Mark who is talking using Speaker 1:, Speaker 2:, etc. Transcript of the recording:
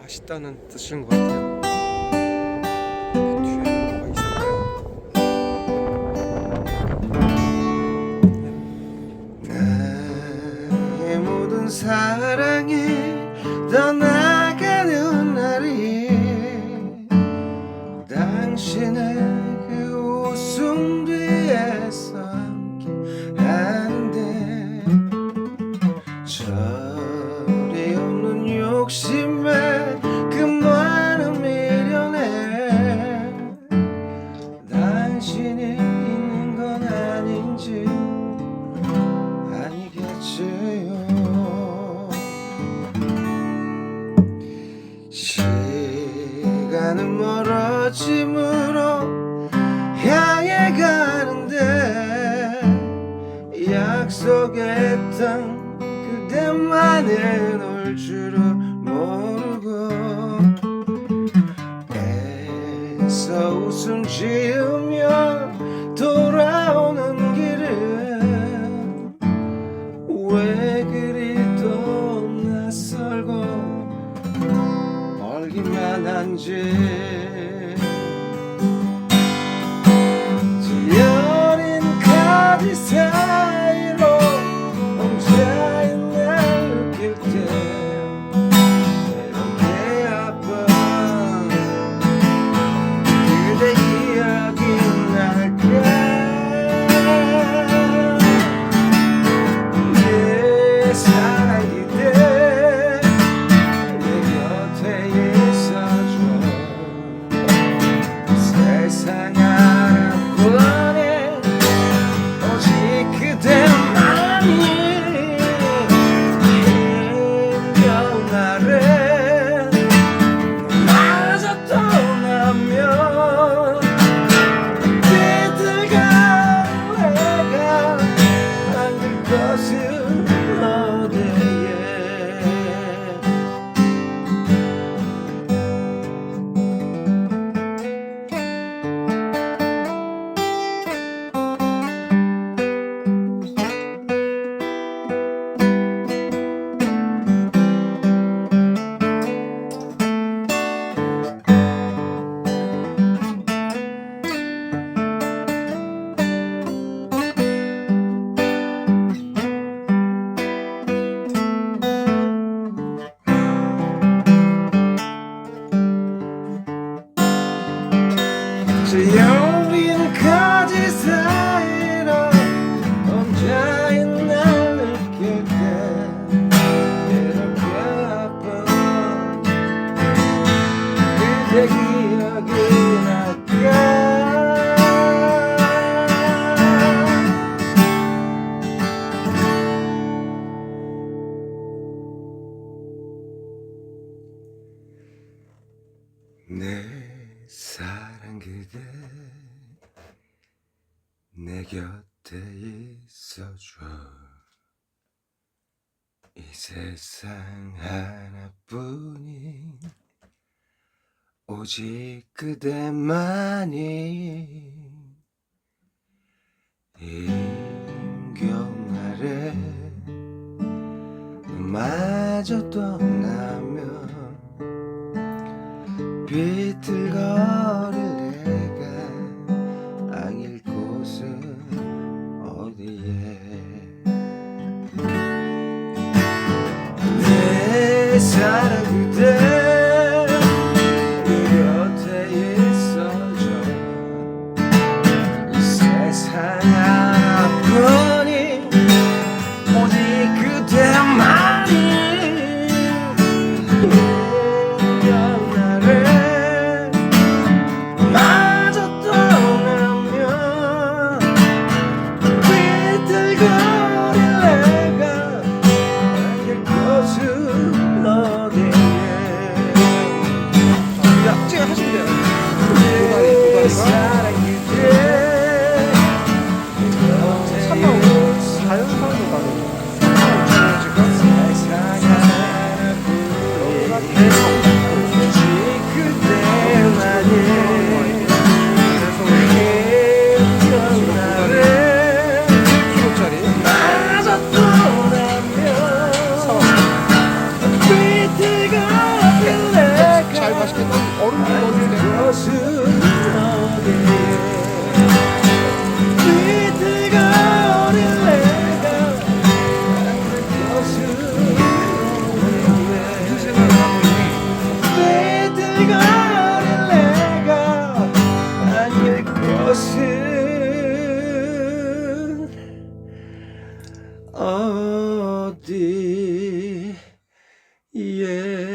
Speaker 1: 맛있다는 뜻인 것 같아요. 있을까요?
Speaker 2: 나의 모든 사랑이 시간은 멀어짐으로 향해 가는데 약속했던 그대만은 올 줄을 모르고 애써 웃음 지으며 돌아오는 사이로 혼자인 날 느낄 때 이렇게 아픈 그대 이야기 날까 내 사랑 저 여린 가 곁에 있어줘. 이 세상 하나뿐인 오직 그대만이 힘겨운 날에 마저 떠나면 비틀거릴 내 사랑 그대 Christ. yeah.